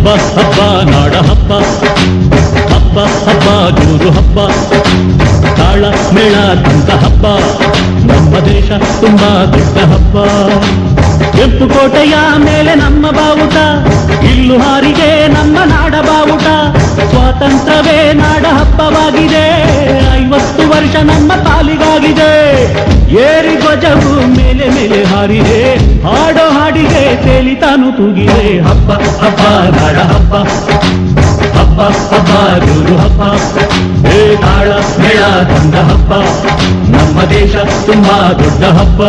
ಹಬ್ಬ ಹಬ್ಬ, ನಾಡ ಹಬ್ಬ. ಹಬ್ಬ ಹಬ್ಬ ಜೋರು ಹಬ್ಬ. ತಾಳ, ಮೇಳ ತಂತ ಹಬ್ಬ. ನಮ್ಮ ದೇಶ ತುಂಬಾ ದೊಡ್ಡ ಹಬ್ಬ. ಕೆಂಪು ಕೋಟೆಯ ಮೇಲೆ ನಮ್ಮ ಬಾವುಟ. ಇಲ್ಲು ಹಾರಿಗೆ ನಮ್ಮ ನಾಡ ಬಾವುಟ. ಸ್ವಾತಂತ್ರ್ಯವೇ ನಾಡ ಹಬ್ಬವಾಗಿದೆ. ಐವತ್ತು ವರ್ಷ ನಮ್ಮ ತಾಲಿಗಾಗಿದೆ ಏರಿ ಧ್ವಜವು ಮೇಲೆ ಮೇಲೆ ಹಾರಿದೆ. ಹಾಡೋ ಹಾಡಿಗೆ ತೇಲಿತಾನು ತೂಗಿದೆ. ಹಬ್ಬ ಹಬ್ಬ ನಾಡ ಹಬ್ಬ. ಹಬ್ಬ ಹಬ್ಬ ಗುರು ಹಬ್ಬ. ಹೇ ತಾಳ, ಮೇಳ ತಂದ ಹಬ್ಬ. ನಮ್ಮ ದೇಶ ತುಂಬಾ ದೊಡ್ಡ ಹಬ್ಬ.